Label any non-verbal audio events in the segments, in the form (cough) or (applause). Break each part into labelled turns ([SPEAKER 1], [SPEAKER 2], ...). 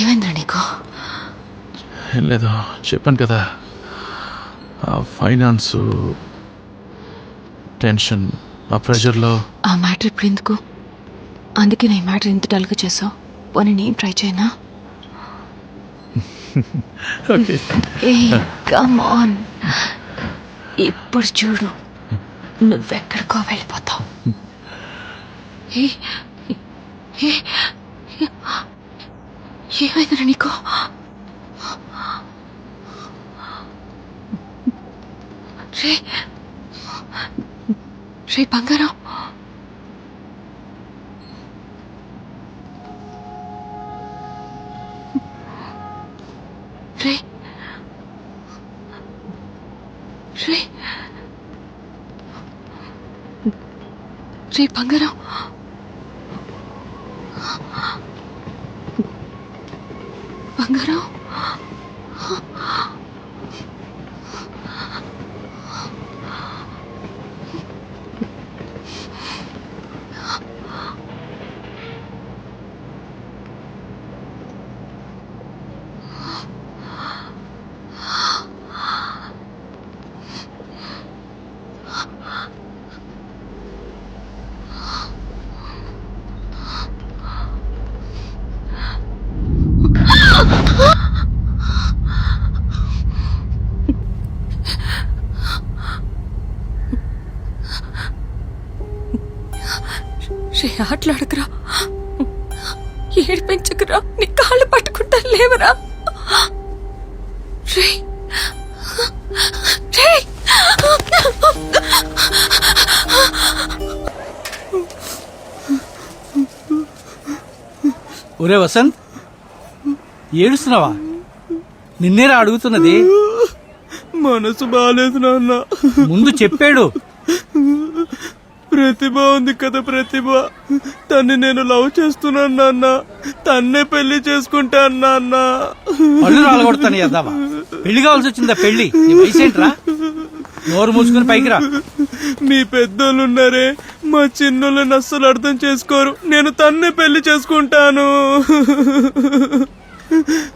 [SPEAKER 1] ఏమైందిరా నీకు?
[SPEAKER 2] ఏం లేదు చెప్పాను కదా. ఆ ఫైనాన్స్ టెన్షన్ ఆ ప్రెషర్లో.
[SPEAKER 1] ఆ మ్యాటర్ ఇప్పుడు ఎందుకు? అందుకే నా మ్యాటర్ ఇంత డల్గా చేసావు. పోనీ నేను ట్రై చేయనా? (laughs)
[SPEAKER 2] ఓకే.
[SPEAKER 1] ఏ కమ్ ఆన్ ఇప్పుడు చూడు. నువ్వెక్కడికో వెళ్ళిపోతావు. ఏ ఏ ఏమైందిరా నీకు? రే రే బంగారం. రే రే రే బంగారం. バンガロ？ー？రే ఆటలాడకురా ఏడిపించకురా. నీ కాళ్ళు పట్టుకుంటా లేవరా. రే. రే.
[SPEAKER 3] ఒరే వసంత్ ఏడుస్తున్నావా? నిన్నేరా అడుగుతున్నది?
[SPEAKER 4] మనసు బాగాలేదు నాన్న.
[SPEAKER 3] ముందు చెప్పాడు.
[SPEAKER 4] ప్రతిభ ఉంది కదా ప్రతిభ. తన్ని నేను లవ్ చేస్తున్నాను నాన్న. తన్నే పెళ్ళి చేసుకుంటాను నాన్న.
[SPEAKER 3] పళ్ళు రాలగొడతాను యద్దావా పెళ్ళి కావాల్సి వచ్చిందా పెళ్ళి? నీ వయసు ఏంట్రా? నోరు మూసుకుని పైకి రా.
[SPEAKER 4] మీ పెద్దోళ్ళు ఉన్నారే మా చిన్నోళ్ళని అస్సలు అర్థం చేసుకోరు. నేను తన్నే పెళ్ళి చేసుకుంటాను.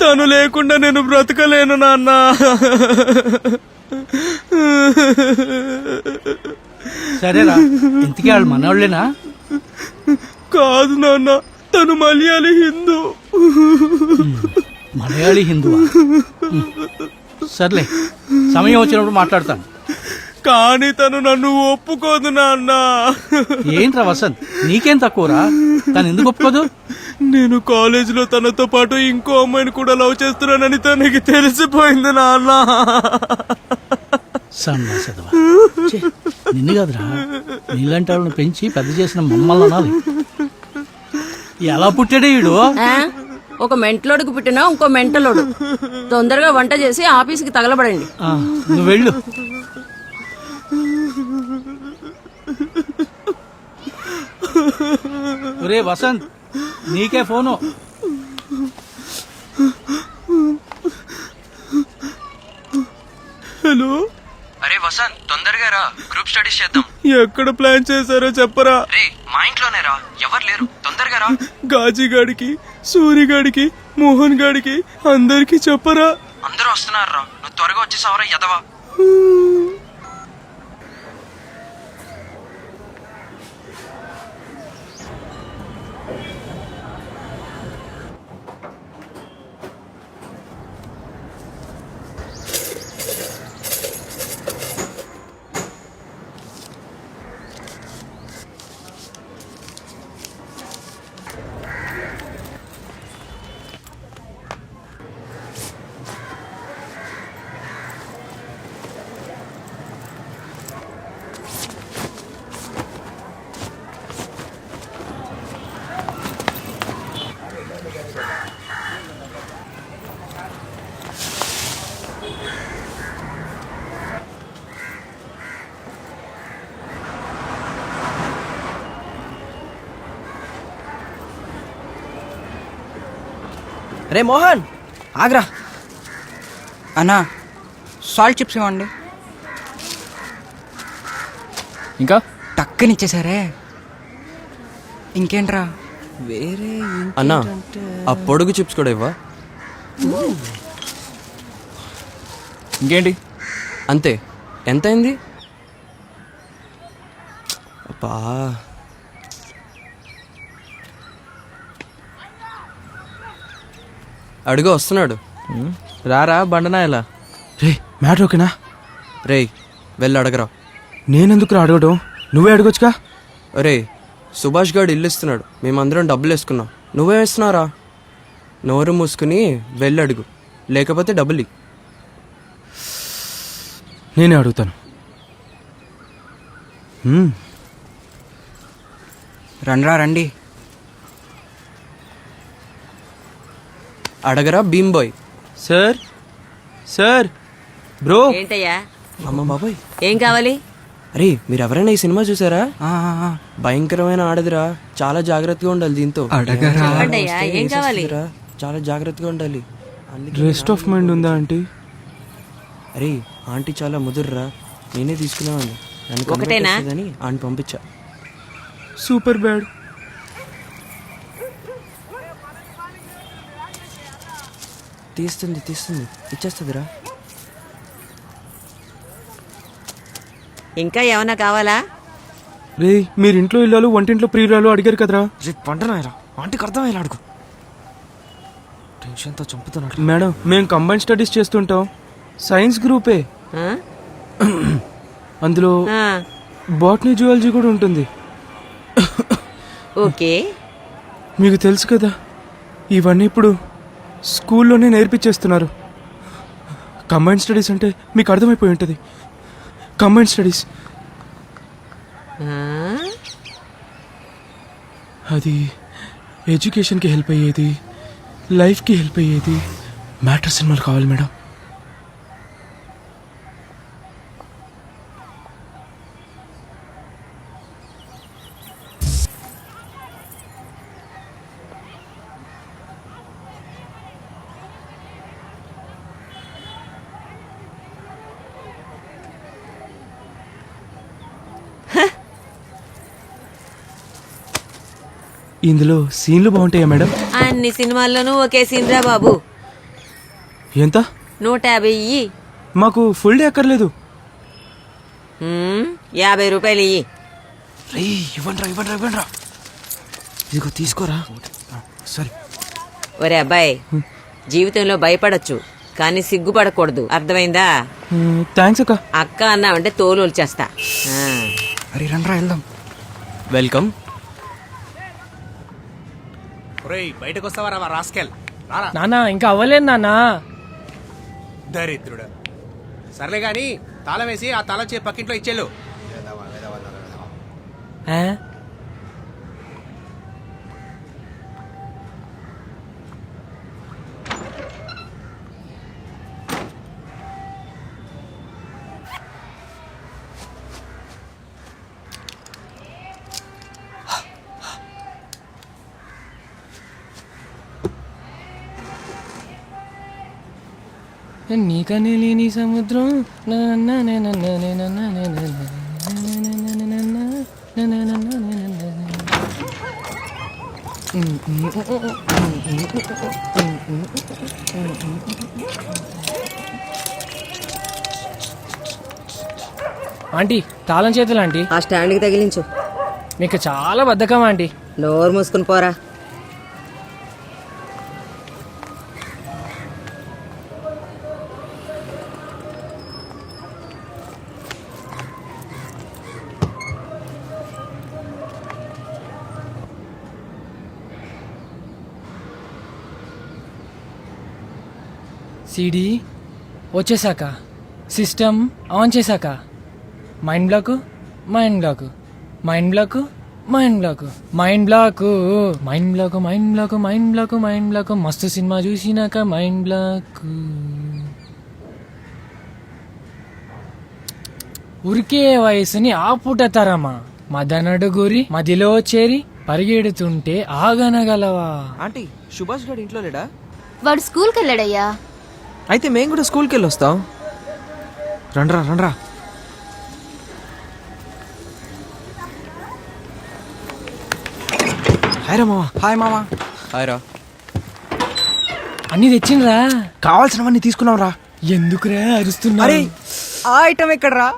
[SPEAKER 4] తను లేకుండా నేను బ్రతకలేను నాన్న.
[SPEAKER 3] సరేరా ఇంతకీ వాళ్ళు మనవాళ్ళేనా
[SPEAKER 4] కాదు నాన్న తను మలయాళీ హిందూ.
[SPEAKER 3] మలయాళీ హిందువా? ఉమ్. సర్లే సమయం వచ్చినప్పుడు మాట్లాడతాను.
[SPEAKER 4] కానీ తను నన్ను ఒప్పుకోదు నాన్న.
[SPEAKER 3] ఏంట్రా వసంత్ నీకేం తక్కువరా? తను ఎందుకు ఒప్పుకోదు?
[SPEAKER 4] నేను కాలేజీలో తనతో పాటు ఇంకో అమ్మాయిని కూడా లవ్ చేస్తున్నానని తనకి తెలిసిపోయింది నాన్న.
[SPEAKER 3] సన్నా చదవా నిన్ను కాదురా. నీలాంటి వాళ్ళని పెంచి పెద్ద చేసిన మమ్మల్ని అనాలి. ఎలా పుట్టాడే వీడు?
[SPEAKER 5] ఆ? ఒక మెంటలోడికి పుట్టినా ఇంకో మెంటలోడు. తొందరగా వంట చేసి ఆఫీస్కి తగలబడండి.
[SPEAKER 3] ఆ, నువ్వు వెళ్ళు. ఒరే వసంత్ నీకే ఫోను.
[SPEAKER 4] హలో?
[SPEAKER 6] అరే వసంత్ తొందరగా రా. గ్రూప్ స్టడీస్ చేద్దాం.
[SPEAKER 4] ఎక్కడ ప్లాన్ చేశారో చెప్పరా?
[SPEAKER 6] రే మా ఇంట్లోనే రా. ఎవరు లేరు. తొందరగా రా.
[SPEAKER 4] గాజీ గాడికి సూరి గాడికి మోహన్ గాడికి అందరికి చెప్పరా?
[SPEAKER 6] అందరూ వస్తున్నారు రా నువ్వు త్వరగా వచ్చేసావరా ఎదవా
[SPEAKER 7] రే మోహన్ ఆగ్రా. అన్నా సాల్ట్ చిప్స్ ఇవ్వండి.
[SPEAKER 8] ఇంకా?
[SPEAKER 7] టక్కనిచ్చేసారే. ఇంకేంట్రా?
[SPEAKER 9] వేరే
[SPEAKER 10] అన్నా ఆ పొడుగు చిప్స్ కూడా ఇవ్వా?
[SPEAKER 4] ఇంకేంటి?
[SPEAKER 10] అంతే. ఎంత అయింది అబ్బా. అడుగు వస్తున్నాడు.
[SPEAKER 4] రారా బండనాయలా?
[SPEAKER 11] రే మ్యాటర్ ఓకేనా?
[SPEAKER 10] రేయ్ వెళ్ళి అడగరా.
[SPEAKER 11] నేనెందుకు రా అడగడం? నువ్వే అడగొచ్చుగా?
[SPEAKER 10] రే సుభాష్ గారు ఇల్లు ఇస్తున్నాడు. మేమందరం డబ్బులు వేసుకున్నాం. నువ్వేం ఇస్తున్నారా నోరు మూసుకుని వెళ్ళి అడుగు. లేకపోతే డబ్బులు ఇ.
[SPEAKER 11] నేనే అడుగుతాను.
[SPEAKER 9] రండ్రా రండి.
[SPEAKER 10] అడగరా భీమ్ బాయ్
[SPEAKER 4] సార్ సార్ బ్రో.
[SPEAKER 12] ఏంటయ్యా?
[SPEAKER 10] అమ్మ బాబాయ్.
[SPEAKER 12] ఏం కావాలి?
[SPEAKER 10] అరే మీరు ఎవరైనా ఈ సినిమా చూసారా. భయంకరమైన ఆడదురా. చాలా జాగ్రత్తగా ఉండాలి దీంతో.
[SPEAKER 12] ఏం కావాలి.
[SPEAKER 10] చాలా జాగ్రత్తగా ఉండాలి.
[SPEAKER 11] రెస్ట్ ఆఫ్ మైండ్ ఉందా ఆంటీ?
[SPEAKER 10] అరే ఆంటీ చాలా ముదుర్రా. నేనే తీసుకున్నాను నన్ను
[SPEAKER 12] ఒకటేనా?
[SPEAKER 10] అని ఆంటీ పంపించా.
[SPEAKER 11] Super bad.
[SPEAKER 10] తీస్తుంది తీస్తుంది. ఇచ్చేస్తుందిరా.
[SPEAKER 12] ఇంకా ఏమైనా కావాలా?
[SPEAKER 11] రే మీరు ఇంట్లో ఇల్లాలు వంటింట్లో ప్రియురాలు అడిగారు కదరా?
[SPEAKER 9] పంటనాయరా ఆంటీకి అర్థమయ్యేలా అడుగు. టెన్షన్తో చంపుతున్నాడు
[SPEAKER 11] మేడం మేము కంబైన్ స్టడీస్ చేస్తుంటాం. సైన్స్ గ్రూపే.
[SPEAKER 12] ఆ? (clears throat)
[SPEAKER 11] అందులో
[SPEAKER 12] ఆ,
[SPEAKER 11] బాటనీ జువాలజీ కూడా ఉంటుంది.
[SPEAKER 12] ఓకే.
[SPEAKER 11] మీకు తెలుసు కదా ఇవన్నీ ఇప్పుడు స్కూల్లోనే నేర్పించేస్తున్నారు. కంబైన్ స్టడీస్ అంటే మీకు అర్థమైపోయి ఉంటుంది. కంబైన్ స్టడీస్ అది ఎడ్యుకేషన్కి హెల్ప్ అయ్యేది లైఫ్కి హెల్ప్ అయ్యేది మ్యాటర్ సినిమాలు కావాలి మేడం. ఇందులో సీన్లు బాగుంటాయా మేడం?
[SPEAKER 12] అన్ని సినిమాల్లోనూ ఒకే సీన్ రా బాబు.
[SPEAKER 11] ఎంత?
[SPEAKER 12] నూట యాభై ఇయ్యి.
[SPEAKER 11] మాకు ఫుల్ డే అక్కర్లేదు.
[SPEAKER 12] యాభై రూపాయలు ఇయ్యి.
[SPEAKER 9] రే ఇవ్వండి రా ఇవ్వండి రా ఇవ్వండి రా. ఇదిగో తీసుకోరా. సరే.
[SPEAKER 12] ఒరే అబ్బాయి జీవితంలో భయపడొచ్చు కానీ సిగ్గుపడకూడదు. అర్థమైందా?
[SPEAKER 11] థ్యాంక్స్ అక్క.
[SPEAKER 12] అక్క అన్నావంటే తోలు వచ్చేస్తా
[SPEAKER 9] అరే రండ్రా వెళ్దాం.
[SPEAKER 10] వెల్కమ్.
[SPEAKER 13] బయటకు వస్తావా రాస్కెల్?
[SPEAKER 14] నాన్న ఇంకా అవ్వలేదు నాన్న.
[SPEAKER 13] దరిద్రుడు. సర్లే గాని తాళం వేసి ఆ తాళం చే పక్కింట్లో ఇచ్చేళ్ళు.
[SPEAKER 14] నీకనే లేని సముద్రం ఆంటీ తాళం చేతులు ఆంటీ
[SPEAKER 12] ఆ స్టాండ్కి తగిలించు
[SPEAKER 14] మీకు చాలా బద్ధకం ఆంటీ
[SPEAKER 12] నోరు మూసుకుని పోరా
[SPEAKER 14] సీడీ వచ్చేసాక సిస్టమ్ ఆన్ చేశాక. Mind block mind block. Mind block mind block. Mind block mind block mind block mind block mind block. మస్తు సినిమా చూసినాక మైండ్ బ్లాక్. ఉరికే వయసుని ఆపుట తరమా. మదనడుగురి మదిలో చేరి పరిగెడుతుంటే ఆగనగలవా?
[SPEAKER 9] ఆంటీ సుభాష్ గారు ఇంట్లో లేడా?
[SPEAKER 1] వాడు స్కూల్కి వెళ్ళాడయ్యా.
[SPEAKER 9] అయితే మేము కూడా స్కూల్కి వెళ్ళి వస్తాం. రండ్రా రండ్రా. హాయ్ రా మామ హాయ్ మామ
[SPEAKER 10] హాయ్ రా.
[SPEAKER 14] అన్ని తెచ్చిండ్రా?
[SPEAKER 9] కావాల్సినవన్నీ తీసుకున్నాం రా.
[SPEAKER 14] ఎందుకురా అరుస్తున్నా
[SPEAKER 9] అరే ఆ ఐటమ్ ఎక్కడరా?